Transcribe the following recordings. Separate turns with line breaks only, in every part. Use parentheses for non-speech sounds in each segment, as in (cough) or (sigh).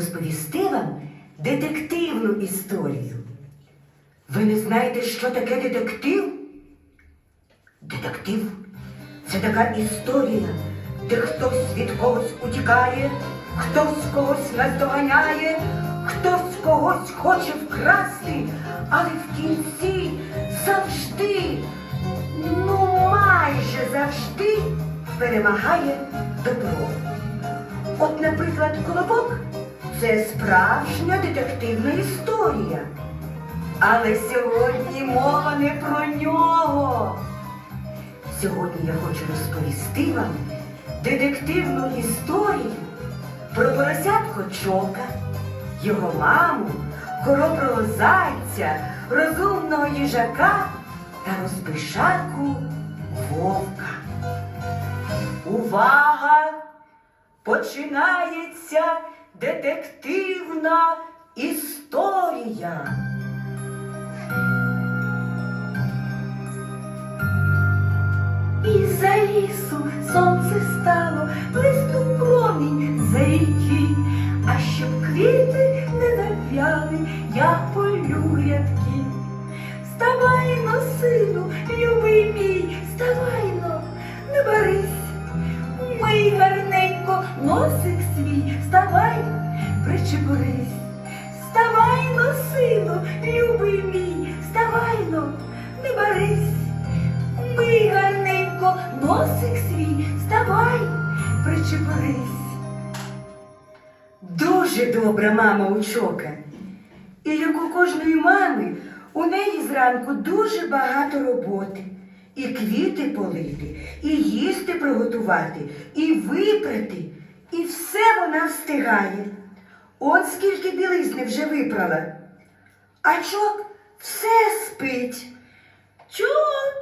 розповісти вам детективну історію. Ви не знаєте, що таке детектив? Детектив це така історія, де хтось від когось утікає, хтось когось наздоганяє, хтось когось хоче вкрасти, але в кінці завжди, ну майже завжди перемагає добро. От, наприклад, колобок це справжня детективна історія. Але сьогодні мова не про нього. Сьогодні я хочу розповісти вам детективну історію про поросятко Чока, його маму, хороброго зайця, розумного їжака та розбишаку вовка. Увага! Починається детективна історія.
І за лісу сонце стало, блиснув промінь за ріки, а щоб квіти не нав'яли, я полю грядки. Вставайно, сину,
Дуже добра мама у Чока. І як у кожної мами, у неї зранку дуже багато роботи. І квіти полити, і їсти приготувати, і випрати, і все вона встигає. От скільки білизни вже випрала. А чок все спить.
Чок,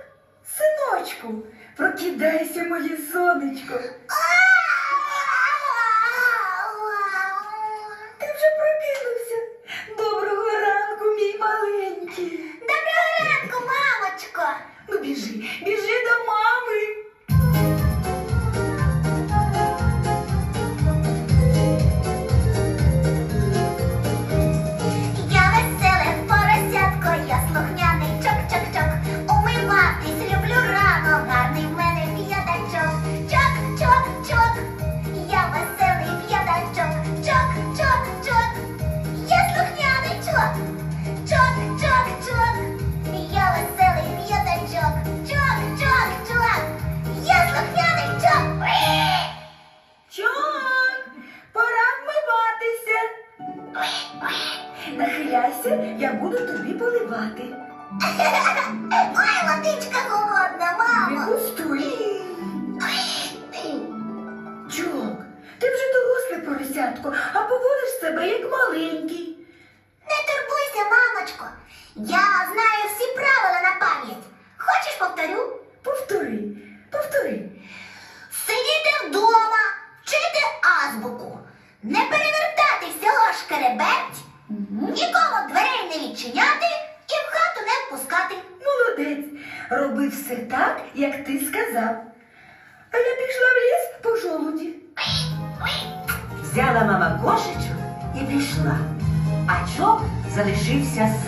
синочку, прокидайся, моє сонечко. Себе як маленький.
Не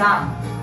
залишився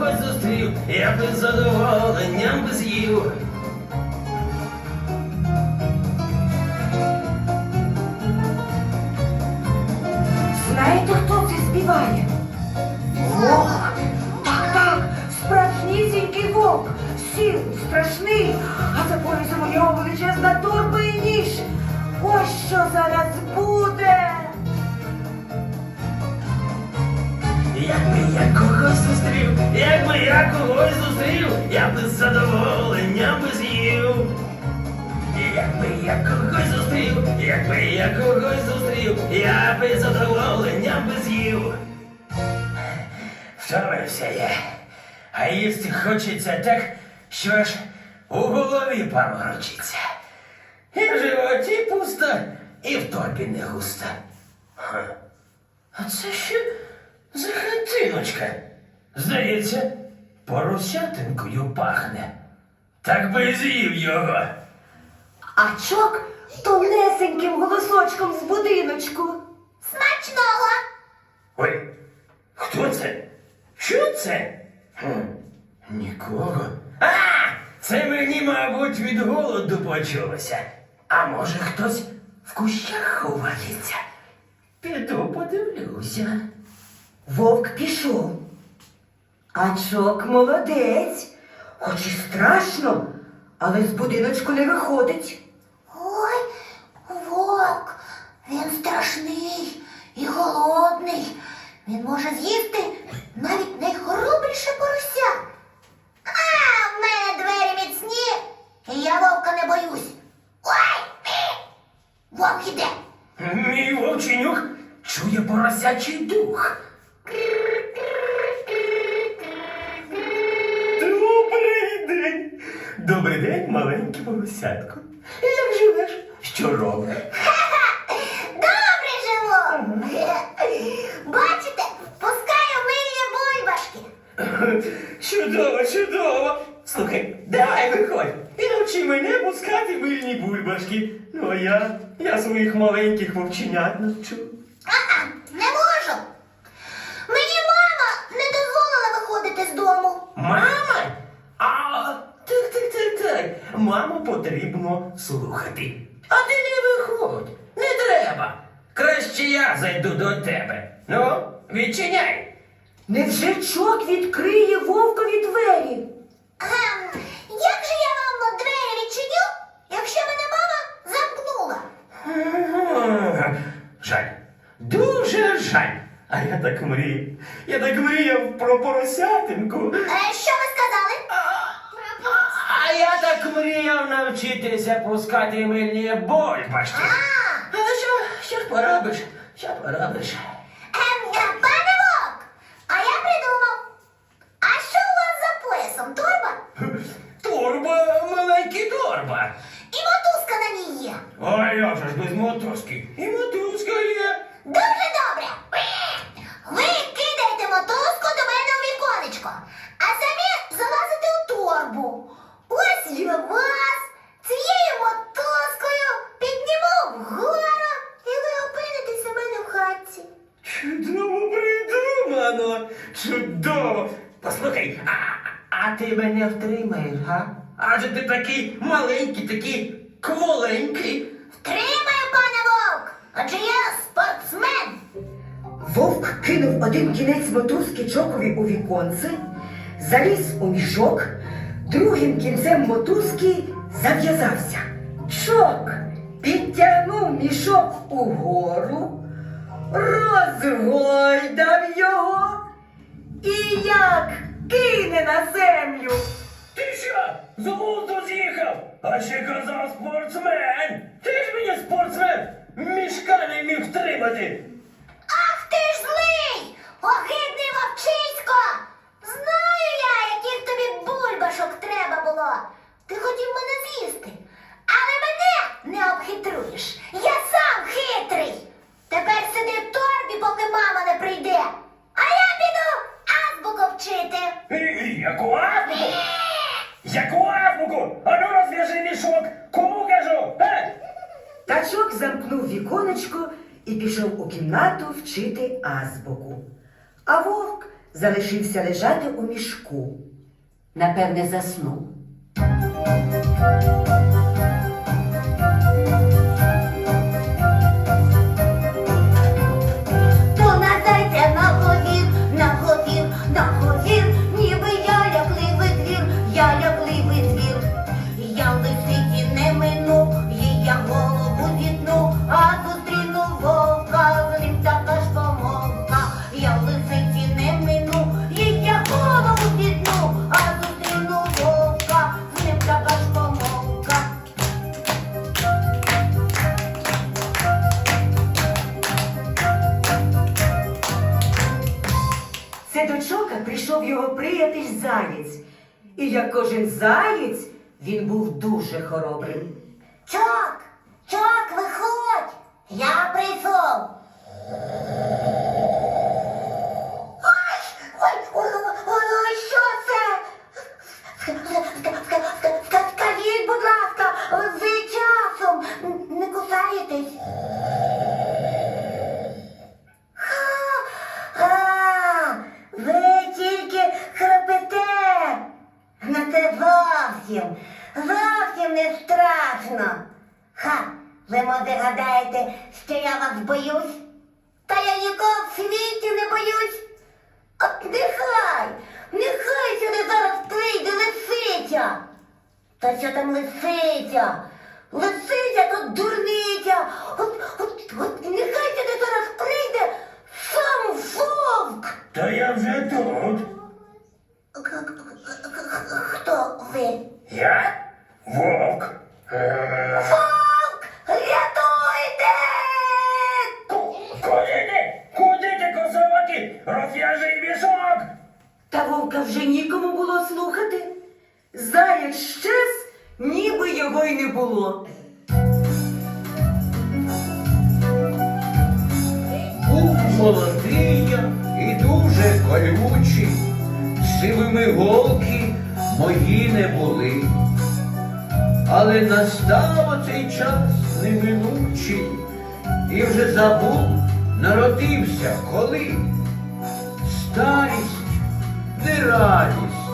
хоч зустрів, я би з задоволенням би з'їв. Знаєте, хто це
співає? Вовк! Так, так, справжнісінький вовк, сіл, страшний, а за поясом у нього величезна торба і ніж. Ось що зараз буде.
Якби я когось зустрів, якби я когось зустрів, я би з задоволенням би з'їв. Якби я когось зустрів, якби я когось зустрів, я би з задоволенням би з'їв. Втомився я. А їсти хочеться так, що аж у голові паморочиться. І в животі пусто, і в торбі не густо. А це що за хатиночка? Здається, поросятинкою пахне. Так би з'їв його.
А чок тонесеньким голосочком з будиночку.
Смачного!
Ой, хто це? Що це? Хм, нікого. А! Це мені, мабуть, від голоду почулося. А може хтось в кущах ховається? Піду подивлюся.
Вовк пішов. А чок молодець, хоч і страшно, але з будиночку не виходить.
Ой, вовк, він страшний і голодний. Він може з'їсти навіть найхоробріше порося. А в мене двері міцні, і я вовка не боюсь. Ой! Вовк іде.
Мій вовченюк чує поросячий дух. Добрий день, маленький поросятко. Як живеш? Що робиш? (laughs)
Добре живу. Бачите, пускаю милі бульбашки. (laughs)
Чудово, чудово. Слухай, давай виходь і навчи мене пускати мильні бульбашки. Ну а я, я своїх маленьких вовченят навчу.
А-а, не можу. Мені мама не дозволила виходити з дому.
Мама? Маму потрібно слухати. А ти не виходь, не треба. Краще я зайду до тебе. Ну, відчиняй.
Невже чок відкриє вовкові двері?
Ем, як же я вам двері відчиню, якщо мене мама замкнула?
Ага. Жаль. Дуже жаль. А я так мріяв. Я так мріяв про поросятинку.
Е, що ви сказали?
А я так мріяв навчитися пускати мильні бульбашки.
А,
Але що, що поробиш? Що поробиш?
ем, е, пане вовк, а я придумав. А що у вас за поясом? Торба?
Торба, маленький торба.
І мотузка на ній є.
А я ж без мотузки. І мотузка є.
Дуже добре. Ви кидаєте мотузку до мене у віконечко, а самі залазите у торбу. Я вас цією мотузкою підніму вгору, і ви опинитесь у мене в хатці.
Чудово придумано. Чудово. Послухай, а, а ти мене втримаєш, га? Адже ти такий маленький, такий кволенький.
Тримаю, пане вовк, адже я спортсмен.
Вовк кинув один кінець мотузки чокові у віконце, заліз у мішок, другим кінцем мотузки зав'язався. Чок підтягнув мішок угору, розгойдав його і як кине на землю.
Ти що? З глузду з'їхав? А ще казав спортсмен. Ти ж мені спортсмен. Мішка не міг втримати.
Ах ти ж злий! Огидний вовчисько! Знаю я, яких тобі бульбашок треба було. Ти хотів мене з'їсти, але мене не обхитруєш. Я сам хитрий. Тепер сиди в торбі, поки мама не прийде. А я піду азбуку вчити.
І- Яку азбуку? Яку азбуку? Ану розв'яжи мішок. Кому кажу? Е?
Тачок замкнув віконечко і пішов у кімнату азбуку. А вовк залишився лежати у мішку. Напевне, заснув. Кожен заєць, він був дуже хоробрим.
Чок, зовсім, зовсім не страшно. Ха, ви може гадаєте, що я вас боюсь? Та я нікого в світі не боюсь. От нехай, нехай сюди зараз прийде лисиця. Та що там лисиця? Лисиця тут дурниця. От, от, от нехай сюди зараз прийде сам вовк.
Та я вже тут.
Хто ви?
Я вовк. Е,
Вовк! Рятуйте!
Куди ти? Куди ти, косоваки? Розв'яжи мішок!
Та вовка вже нікому було слухати. Заєць щез, ніби його й не було.
Був молодий я і дуже колючий, сивими голки мої не були. Але настав оцей час неминучий, і вже забув, народився коли. Старість не радість,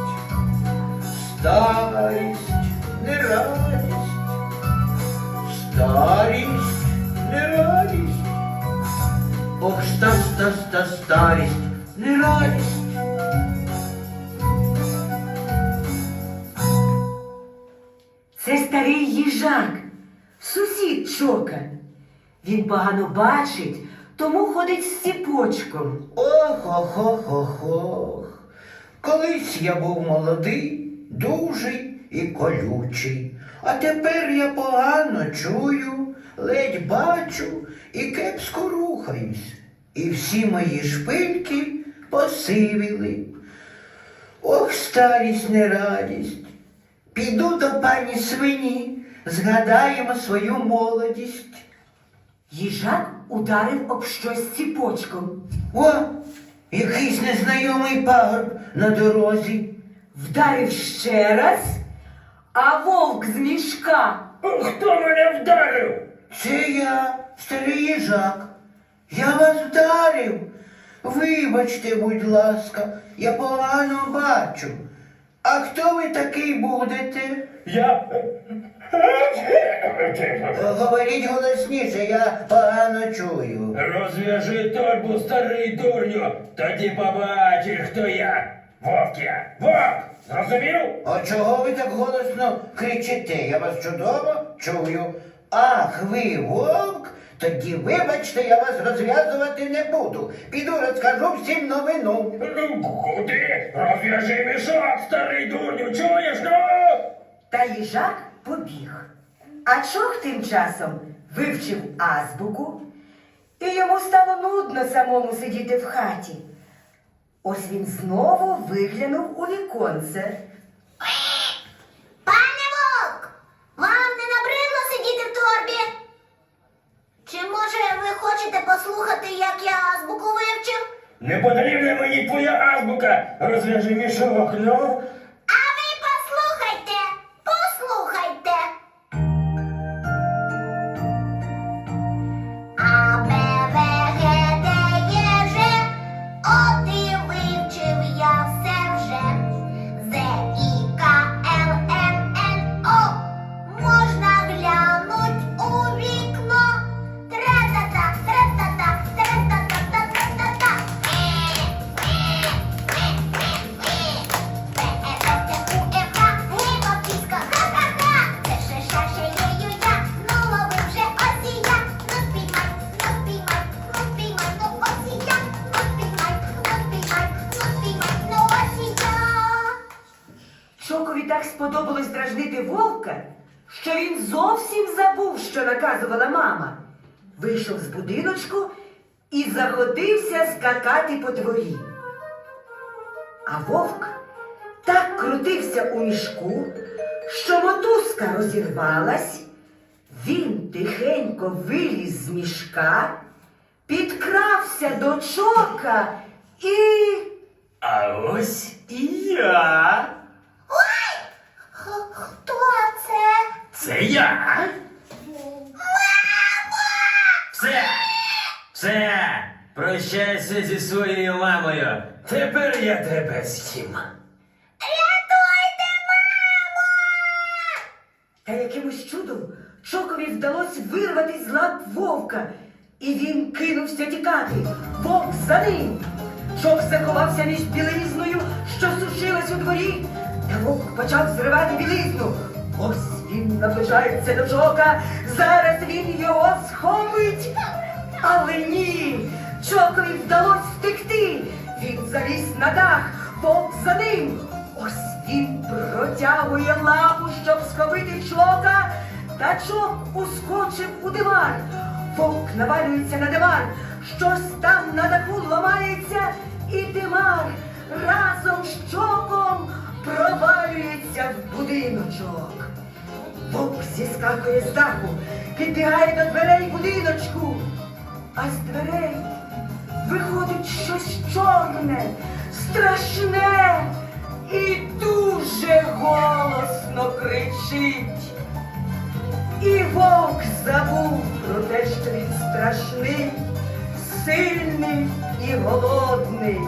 старість не радість, старість не радість. Ох, ста, ста, ста, старість, не радість.
Старий їжак, сусід чока. Він погано бачить, тому ходить з ціпочком.
Ох, ох, ох, ох, ох. Колись я був молодий, дужий і колючий. А тепер я погано чую, ледь бачу і кепсько рухаюсь. І всі мої шпильки посивіли. Ох, старість не радість. Піду до пані свині, згадаємо свою молодість.
Їжак ударив об щось ціпочком.
О, якийсь незнайомий пагорб на дорозі.
Вдарив ще раз, а вовк з мішка.
Хто мене вдарив?
Це я, старий їжак. Я вас вдарив. Вибачте, будь ласка, я погано бачу. А хто ви такий будете?
Я.
Говоріть голосніше, я погано чую.
Розв'яжи торбу, старий дурню, тоді побачиш, хто я. Вовк я. Вовк! Зрозумів?
А чого ви так голосно кричите? Я вас чудово чую. Ах, ви вовк? Тоді вибачте, я вас розв'язувати не буду. Піду розкажу всім новину.
Ну, куди? Розв'яжи мішок, старий дурню, чуєш, ну?
Та їжак побіг. А чох тим часом вивчив азбуку, і йому стало нудно самому сидіти в хаті. Ось він знову виглянув у віконце.
Пане вовк, вам не набридло сидіти в торбі? Чи може ви хочете послухати, як я азбуку вивчив?
Не потрібна мені твоя азбука. Розв'яжи мішок, ну.
А
вовк так крутився у мішку, що мотузка розірвалась. Він тихенько виліз з мішка, підкрався до чока і.
А ось і я.
Х- Хто це?
Це я. Все. Все. Прощайся зі своєю мамою. Тепер я тебе з'їм.
Та якимось чудом чокові вдалося вирвати з лап вовка, і він кинувся тікати. Вовк за ним. Чок заховався між білизною, що сушилась у дворі, та вовк почав зривати білизну. Ось він наближається до чока. Зараз він його схопить. Але ні, чокові вдалося втекти. Він заліз на дах, вовк за ним. Ось він протягує лапу, щоб схопити чока, та чок ускочив у диван. Вовк навалюється на диван, щось там на даху ламається, і димар разом з чоком провалюється в будиночок. Вовк зіскакує з даху, підбігає до дверей будиночку, а з дверей виходить щось чорне, страшне і дуже голосно кричить. І вовк забув про те, що він страшний, сильний і голодний.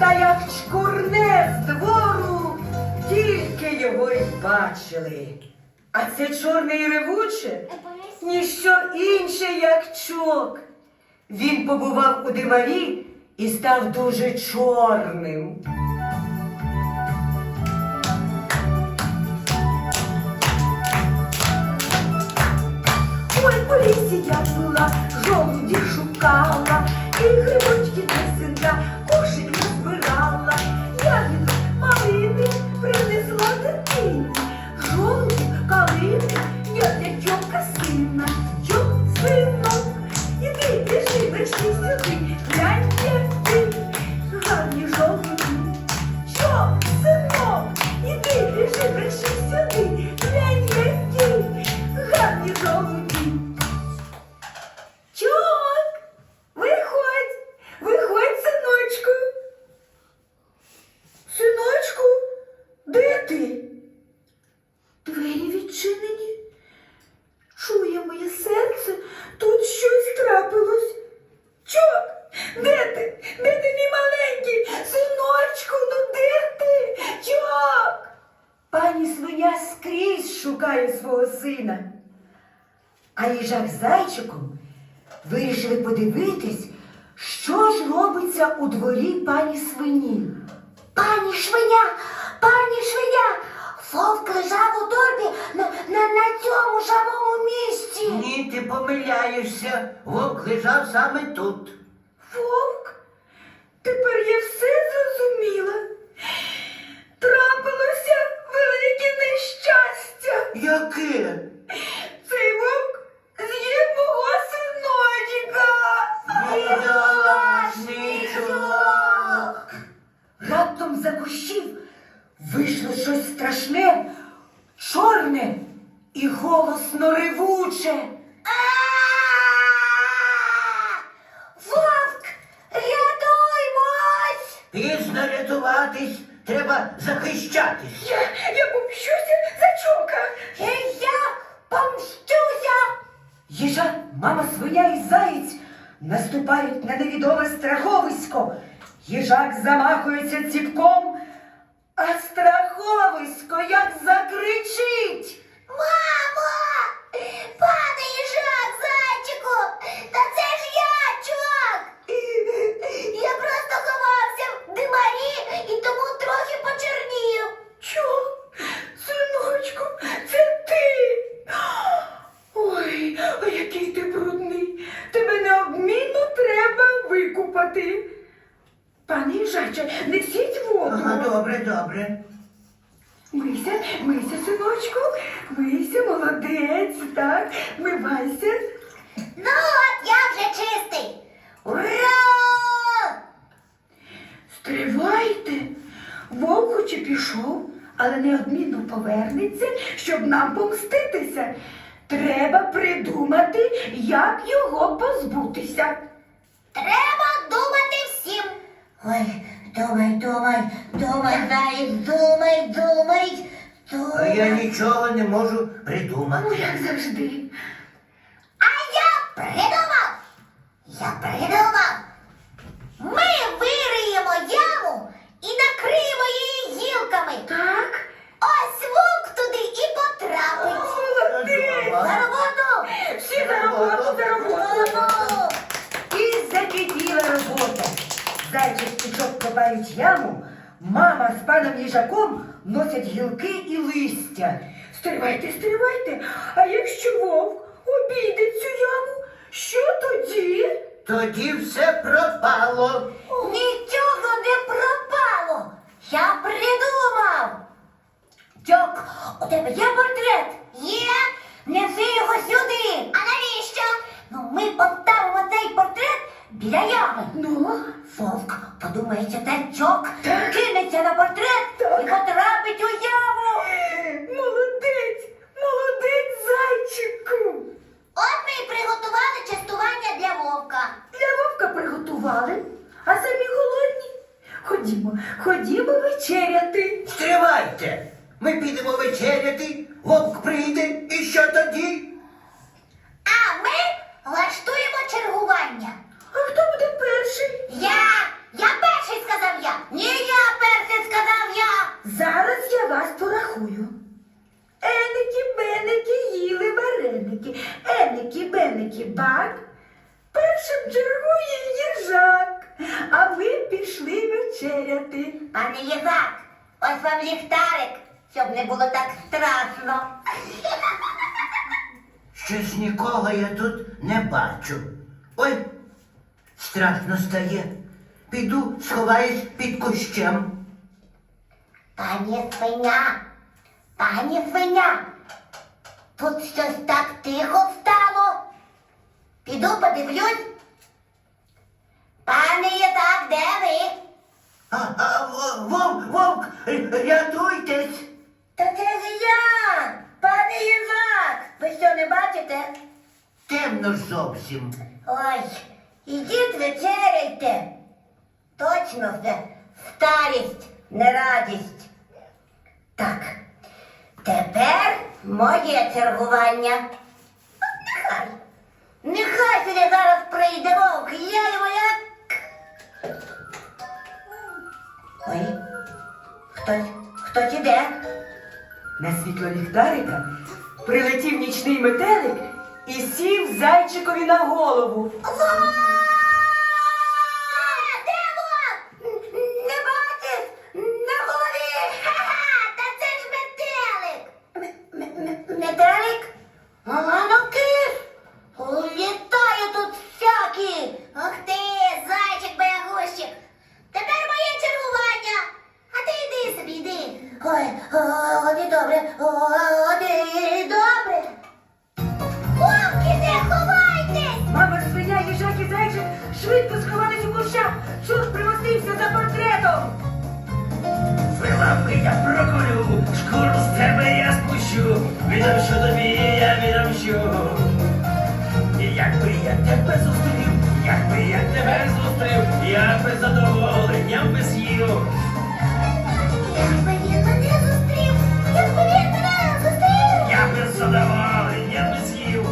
Та як чкурне з двору, тільки його й бачили. А це чорне і ревуче ніщо інше, як чок. Він побував у димарі і став дуже чорним. Ой, по лісі я була, жовті шукала,
Яке?
як
завжди.
А я
por
tres. не
бачу. Ой, страшно стає. Піду сховаюсь під кущем.
Пані свиня, пані свиня, тут щось так тихо стало. Піду подивлюсь. Пане Єдак, де ви?
А, а, вовк, вовк, рятуйтесь.
Та це не я, пане Єзак, ви що не бачите?
темно зовсім.
Ой, ідіть вечеряйте. Точно все. старість, не радість. Так, тепер моє чергування. Нехай. Нехай сюди зараз прийде вовк, я його як. Ой, хтось, хтось іде.
На світло ліхтарика прилетів нічний метелик і сів зайчикові на голову.
Я без задоволення би з'їв.
Якби він мене зустрів, якби він мене зустрів.
Я без задоволення би з'їв.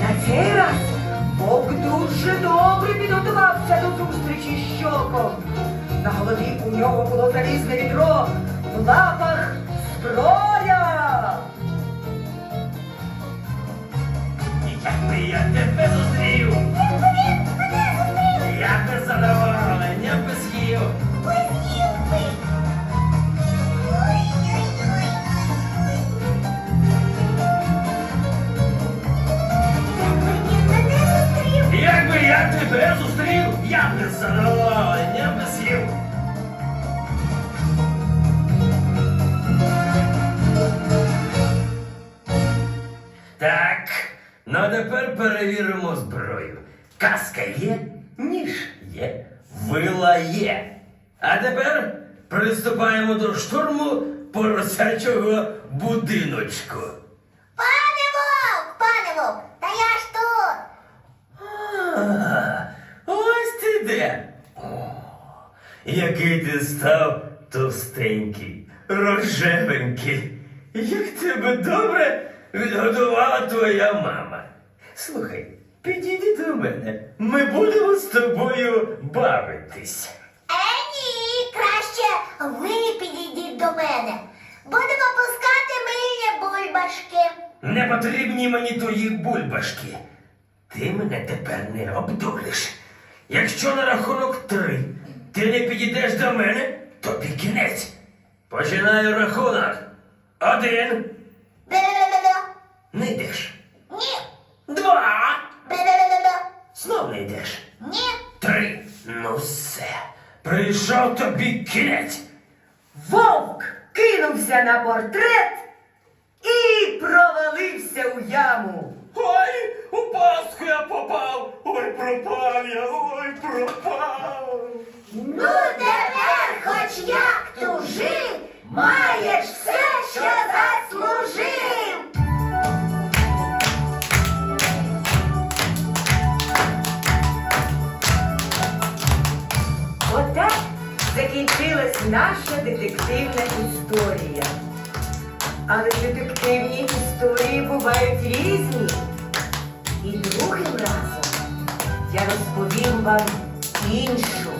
На цей раз Бог дуже добре підготувався до зустрічі з. На голові у нього було залізне відро, в лапах зброя.
то я зустрів, я
б не
зарвала, я б не з'їв. Так, ну тепер перевіримо зброю. Каска є, ніж є, вила є. А тепер приступаємо до штурму поросячого будиночку. Який ти став товстенький, рожевенький. Як тебе добре відгодувала твоя мама. Слухай, підійди до мене. Ми будемо з тобою бавитись.
Е, ні, краще ви підійдіть до мене. Будемо пускати мильні бульбашки.
Не потрібні мені твої бульбашки. Ти мене тепер не обдуриш. Якщо на рахунок три ти не підійдеш до мене, тобі кінець. Починаю рахунок. Один.
Бе-бе-бе-бе.
Не йдеш.
Ні.
Два. Знов не йдеш.
Ні.
Три. Ну все. Прийшов тобі кінець.
Вовк кинувся на портрет і провалився у яму.
Ой, пастку я попав. Ой, пропав я, ой, пропав.
Ну тепер хоч як тужив, маєш все, що заслужив.
Отак закінчилась наша детективна історія. Але детективні історії бувають різні. І другим разом я розповім вам іншу